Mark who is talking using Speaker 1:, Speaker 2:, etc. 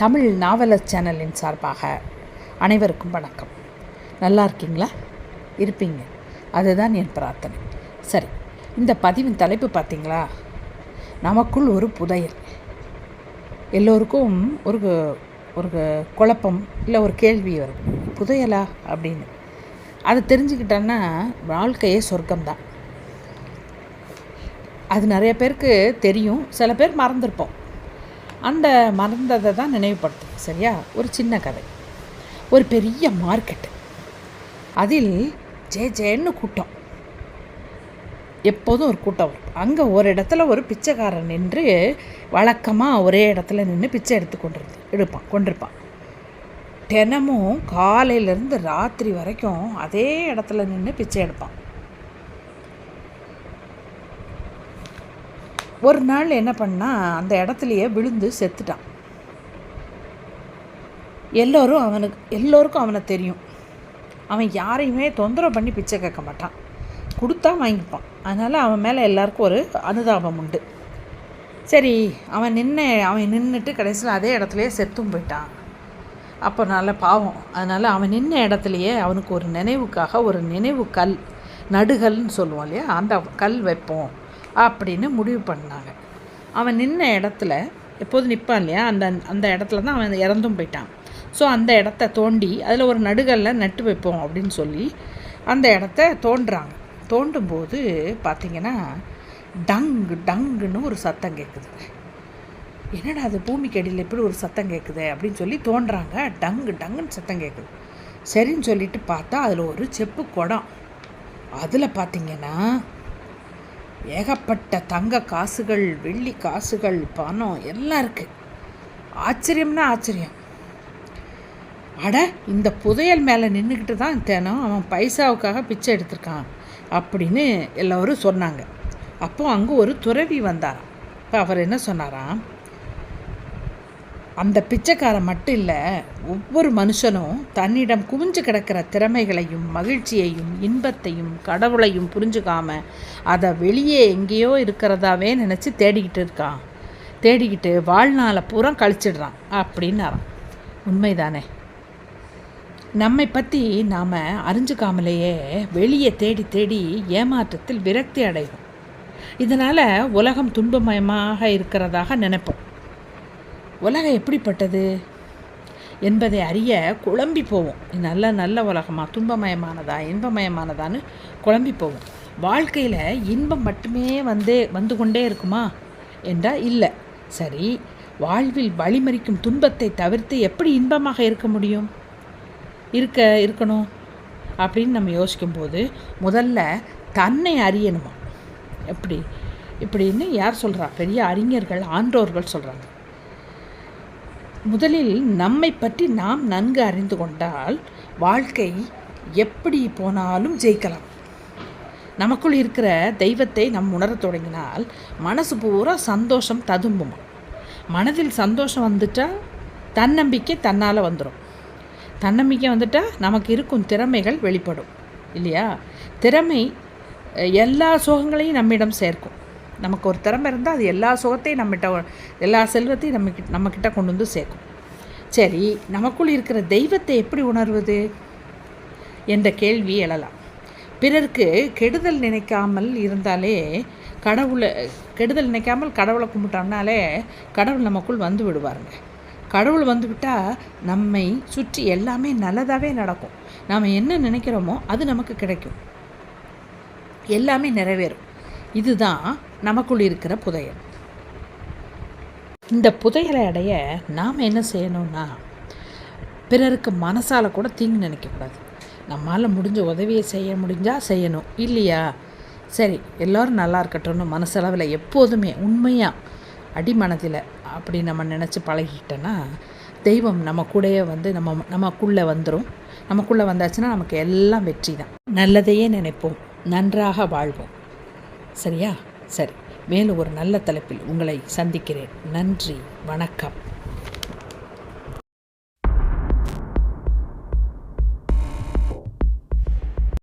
Speaker 1: தமிழ் நாவலர் சேனலின் சார்பாக அனைவருக்கும் வணக்கம். நல்லா இருக்கீங்களா? இருப்பீங்க. அதுதான் என் பிரார்த்தனை. சரி இந்த பதிவின் தலைப்பு பார்த்தீங்களா? நமக்குள் ஒரு புதையல். எல்லோருக்கும் ஒரு ஒரு குழப்பம் இல்லை ஒரு கேள்வி வரும். புதையலா அப்படின்னு. அதை தெரிஞ்சுக்கிட்டோன்னா வாழ்க்கையே சொர்க்கம்தான். அது நிறைய பேருக்கு தெரியும். சில பேர் மறந்துருப்போம். அந்த மறந்ததை தான் நினைவுபடுத்தும் சரியா? ஒரு சின்ன கதை. ஒரு பெரிய மார்க்கெட்டு அதில் ஜே ஜேன்னு கூட்டம். எப்போதும் ஒரு கூட்டம் வரும். அங்கே ஒரு இடத்துல ஒரு பிச்சைக்காரன் நின்று வழக்கமாக ஒரே இடத்துல நின்று பிச்சை எடுத்து கொண்டு எடுப்பான் கொண்டிருப்பான். தினமும் காலையிலேருந்து ராத்திரி வரைக்கும் அதே இடத்துல நின்று பிச்சை எடுப்பான். ஒரு நாள் என்ன பண்ணால் அந்த இடத்துலையே விழுந்து செத்துட்டான். எல்லோரும் அவனுக்கு எல்லோருக்கும் அவனை தெரியும். அவன் யாரையுமே தொந்தரவு பண்ணி பிச்சை கேட்க மாட்டான். கொடுத்தா வாங்கிப்பான். அதனால் அவன் மேலே எல்லாருக்கும் ஒரு அனுதாபம் உண்டு. சரி அவன் நின்று அவன் நின்றுட்டு கடைசியில் அதே இடத்துலையே செத்தும் போயிட்டான். அப்போ நல்ல பாவம். அதனால் அவன் நின்ற இடத்துலையே அவனுக்கு ஒரு நினைவுக்காக ஒரு நினைவு கல் நடுகல்னு சொல்லுவோம் இல்லையா? அந்த கல் வைப்போம். அப்படின்னு முடிவு பண்ணாங்க. அவன் நின்ன இடத்துல எப்போதும் நிற்பான் இல்லையா? அந்த அந்த இடத்துல தான் அவன் இறந்தும் போயிட்டான். ஸோ அந்த இடத்த தோண்டி அதில் ஒரு நடுகளில் நட்டு வைப்போம் அப்படின்னு சொல்லி அந்த இடத்த தோண்டுறாங்க தோண்டும் போது பார்த்திங்கன்னா டங்கு டங்குன்னு ஒரு சத்தம் கேட்குது என்னடா அது பூமிக்கு அடியில் எப்படி ஒரு சத்தம் கேட்குது அப்படின்னு சொல்லி தோன்றாங்க. டங்கு டங்குன்னு சத்தம் கேட்குது சரின்னு சொல்லிட்டு பார்த்தா அதில் ஒரு செப்பு குடம். அதில் பார்த்திங்கன்னா ஏகப்பட்ட தங்க காசுகள் வெள்ளி காசுகள் பணம் எல்லாம் இருக்குது ஆச்சரியம்னா ஆச்சரியம். அட இந்த புதையல் மேலே நின்றுக்கிட்டு தான் தினம் அவன் பைசாவுக்காக பிச்சை எடுத்திருக்கான் அப்படின்னு எல்லோரும் சொன்னாங்க. அப்போது அங்கே ஒரு துறவி வந்தாராம். இப்போ அவர் என்ன சொன்னாராம்? அந்த பிச்சைக்காரன் மட்டும் இல்லை ஒவ்வொரு மனுஷனும் தன்னிடம் குவிஞ்சு கிடக்கிற திறமைகளையும் மகிழ்ச்சியையும் இன்பத்தையும் கடவுளையும் புரிஞ்சுக்காம அதை வெளியே எங்கேயோ இருக்கிறதாவே நினச்சி தேடிக்கிட்டு இருக்கான். தேடிக்கிட்டு வாழ்நாளை பூரா கழிச்சிடுறான் அப்படின்னாரான் உண்மைதானே? நம்மை பற்றி நாம் அறிஞ்சுக்காமலேயே வெளியே தேடி தேடி ஏமாற்றத்தில் விரக்தி அடைவோம் இதனால் உலகம் துன்பமயமாக இருக்கிறதாக நினைப்போம். உலகம் எப்படிப்பட்டது? என்பதை அறிய குழம்பி போவோம். நல்ல நல்ல உலகமா? துன்பமயமானதா? இன்பமயமானதான்னு குழம்பி போவோம். வாழ்க்கையில் இன்பம் மட்டுமே வந்தே வந்து கொண்டே இருக்குமா? என்றால் இல்லை. சரி வாழ்வில் வழிமறிக்கும் துன்பத்தை தவிர்த்து எப்படி இன்பமாக இருக்க முடியும்? இருக்க இருக்கணும் அப்படின்னு நம்ம யோசிக்கும்போது முதல்ல தன்னை அறியணுமா? எப்படி? இப்படின்னு யார் சொல்கிறா பெரிய அறிஞர்கள் ஆன்றோர்கள் சொல்கிறாங்க முதலில் நம்மை பற்றி நாம் நன்கு அறிந்து கொண்டால் வாழ்க்கை எப்படி போனாலும் ஜெயிக்கலாம். நமக்குள் இருக்கிற தெய்வத்தை நம் உணரத் தொடங்கினால் மனசு பூரா சந்தோஷம் ததும்பும்? மனதில் சந்தோஷம் வந்துட்டால் தன்னம்பிக்கை தன்னால் வந்துடும் தன்னம்பிக்கை வந்துட்டால் நமக்கு இருக்கும் திறமைகள் வெளிப்படும் இல்லையா? திறமை எல்லா சோகங்களையும் நம்மிடம் சேர்க்கும். நமக்கு ஒரு திறமை இருந்தால் அது எல்லா சுகத்தையும் நம்மகிட்ட எல்லா செல்வத்தையும் நம்ம நம்மக்கிட்ட கொண்டு வந்து சேர்க்கும். சரி நமக்குள் இருக்கிற தெய்வத்தை எப்படி உணர்வது? என்ற கேள்வி எழலாம். பிறருக்கு கெடுதல் நினைக்காமல் இருந்தாலே கடவுளை கெடுதல் நினைக்காமல் கடவுளை கும்பிட்டோம்னாலே கடவுள் நமக்குள் வந்து விடுவாருங்க. கடவுள் வந்துவிட்டால் நம்மை சுற்றி எல்லாமே நல்லதாகவே நடக்கும். நாம் என்ன நினைக்கிறோமோ அது நமக்கு கிடைக்கும். எல்லாமே நிறைவேறும். இதுதான் நமக்குள் இருக்கிற புதையல். இந்த புதையலை அடைய நாம் என்ன செய்யணும்னா பிறருக்கு மனசால் கூட தீங்கு நினைக்கக்கூடாது. நம்மளால் முடிஞ்ச உதவியை செய்ய முடிஞ்சால் செய்யணும். இல்லையா? சரி எல்லோரும் நல்லா இருக்கட்டும்னு மனசளவில் எப்போதுமே உண்மையாக அடிமனதில் அப்படி நம்ம நினச்சி பழகிக்கிட்டோன்னா தெய்வம் நம்ம கூடயே வந்து நம்ம நமக்குள்ளே வந்துடும் நமக்குள்ளே வந்தாச்சுன்னா நமக்கு எல்லாம் வெற்றி தான் நல்லதையே நினைப்போம். நன்றாக வாழ்வோம். சரியா? சரி மேலும் ஒரு நல்ல தலைப்பில் உங்களை சந்திக்கிறேன். நன்றி வணக்கம்.